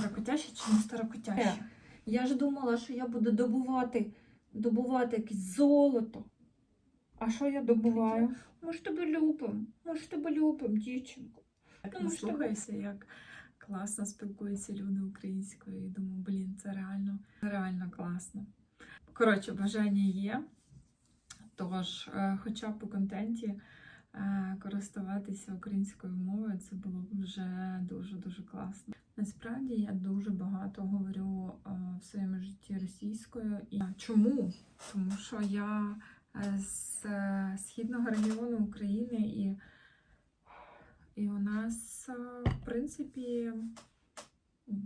старокотяще чи не старокотяще? Е. Я ж думала, що я буду добувати, добувати якесь золото. А що я добуваю? Ми ж тебе любимо, ми ж тебе любимо, дівчинку. Ну, ви? як класно спілкуються люди українською. І думаю, блін, це реально, реально класно. Коротше, бажання є. Тож, е, хоча б у контенті користуватися українською мовою, це було б вже дуже-дуже класно. Насправді я дуже багато говорю в своєму житті російською. І чому? Тому що я е, з е, східного регіону України і і у нас, е, в принципі,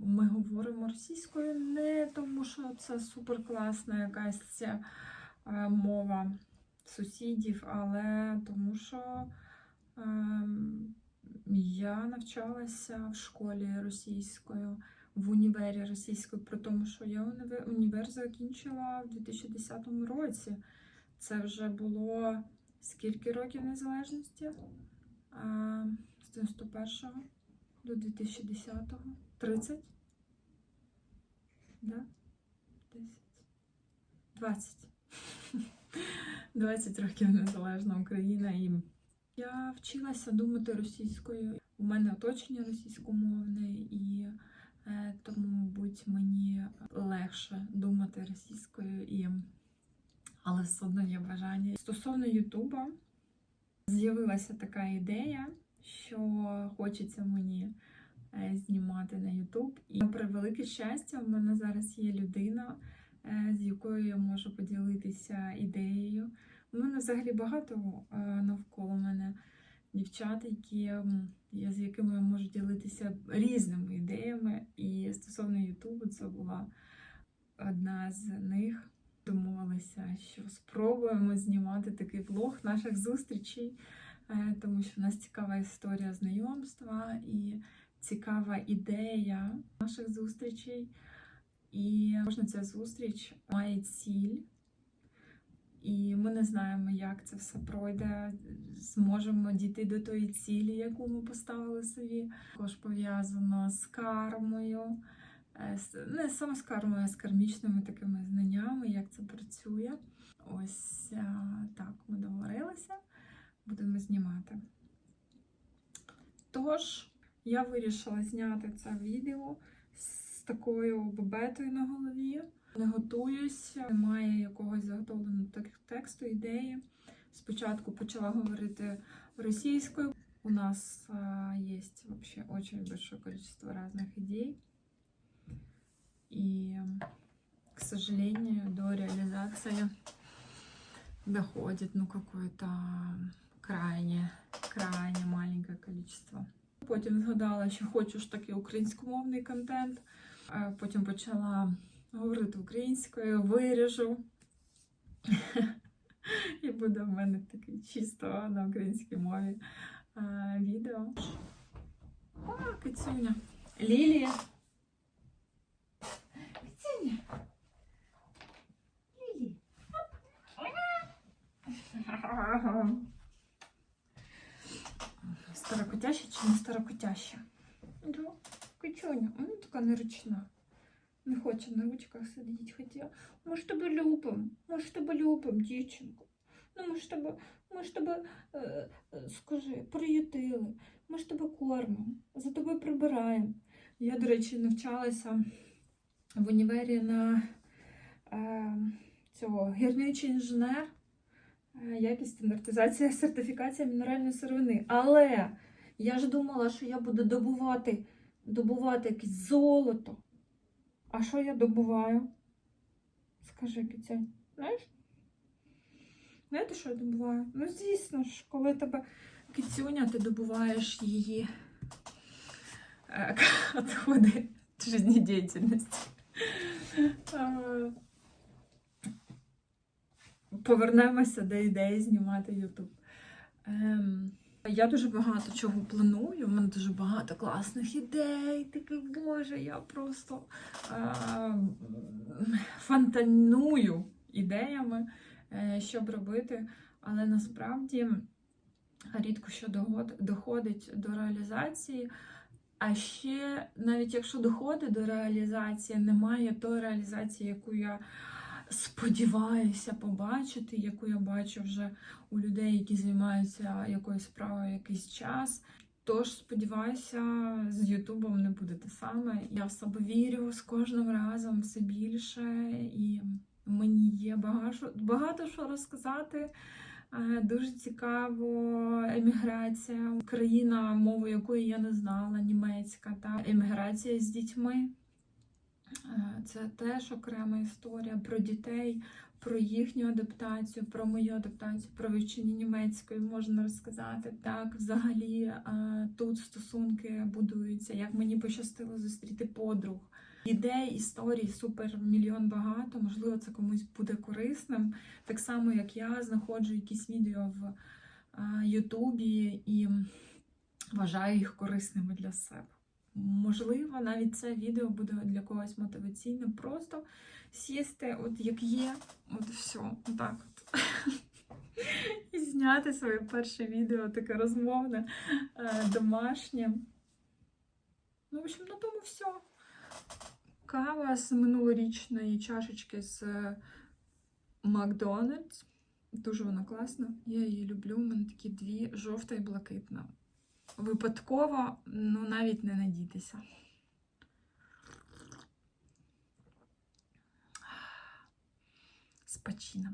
ми говоримо російською не тому, що це суперкласна якась мова сусідів, але тому, що ем, я навчалася в школі російською, в універі російською, при тому, що я універ, закінчила в 2010 році. Це вже було скільки років незалежності? А, з 91-го до 2010-го. 30? Да? 10. 20. 20 років незалежна Україна і я вчилася думати російською. У мене оточення російськомовне, і е, тому, мабуть, мені легше думати російською, і... але все одно є бажання. Стосовно Ютуба, з'явилася така ідея, що хочеться мені е, знімати на Ютуб. І при велике щастя, в мене зараз є людина, з якою я можу поділитися ідеєю. У мене взагалі багато е, навколо мене дівчат, які, я- з якими я можу ділитися різними ідеями. І стосовно Ютубу, це була одна з них. Домовилися, що спробуємо знімати такий влог наших зустрічей, е, тому що в нас цікава історія знайомства і цікава ідея наших зустрічей. І кожна ця зустріч має ціль. І ми не знаємо, як це все пройде. Зможемо дійти до тої цілі, яку ми поставили собі. Також пов'язано з кармою, е, не саме з кармою, а з кармічними такими знаннями, як це працює. Ось е, так ми договорилися, будемо знімати. Тож, я вирішила зняти це відео з такою бебетою на голові. Не готуюся, немає якогось заготовленого тексту, ідеї. Спочатку почала говорити російською. У нас а, есть вообще очень большое количество разных идей. И, к сожалению, до реализации доходит ну какое-то крайне, крайне маленькое количество. Потім згадала, що хочу ж таки українськомовний контент. Е, Потім почала говорити українською, виріжу. І буде в мене таке чисто на українській мові е, відео. О, кицюня. Лілія. Кицюня. Лілі. Старокотяще чи не старокотяще? Да. Вона така неручна. Не хоче на ручках сидіти, хотіла. Ми ж тебе любимо, ми ж тебе любимо, дівчинку. Ну, ми ж тебе, ми ж тебе, е, е, скажи, приютили, ми ж тебе кормимо, за тобою прибираємо. Я, до речі, навчалася в універі на е, цього гірничий інженер, е, якість стандартизація, сертифікація мінеральної сировини. Але я ж думала, що я буду добувати, добувати якесь золото. А що я добуваю? Скажи, Кітя, знаєш? Знаєте, що я добуваю? Ну, звісно ж, коли тебе кицюня, ти добуваєш її е, відходи життєдіяльності. Е, Повернемося до ідеї знімати YouTube. Ем, я дуже багато чого планую, у мене дуже багато класних ідей. Такий, боже, я просто е, фонтаную ідеями, е, щоб робити, але насправді рідко що доходить до реалізації. А ще, навіть якщо доходить до реалізації, немає тої реалізації, яку я сподіваюся побачити, яку я бачу вже у людей, які займаються якоюсь справою якийсь час. Тож сподіваюся, з Ютубом не буде те саме. Я в себе вірю з кожним разом все більше, і мені є багато, багато що розказати. Е, Дуже цікаво еміграція, країна, мову якої я не знала, німецька, та еміграція з дітьми. Е, Це теж окрема історія про дітей, про їхню адаптацію, про мою адаптацію, про вивчення німецької можна розказати. Так, взагалі е, тут стосунки будуються, як мені пощастило зустріти подруг. Ідей, історій супер мільйон багато. Можливо, це комусь буде корисним. Так само, як я знаходжу якісь відео в е, Ютубі і вважаю їх корисними для себе. Можливо, навіть це відео буде для когось мотиваційним. Просто сісти, от як є, от все, отак от. І зняти своє перше відео, таке розмовне, е, домашнє. Ну, в общем, на тому все. Кава з минулорічної чашечки з е, Макдональдс. Дуже вона класна. Я її люблю. У мене такі дві жовта і блакитна. Випадково, ну навіть не надійтеся. З.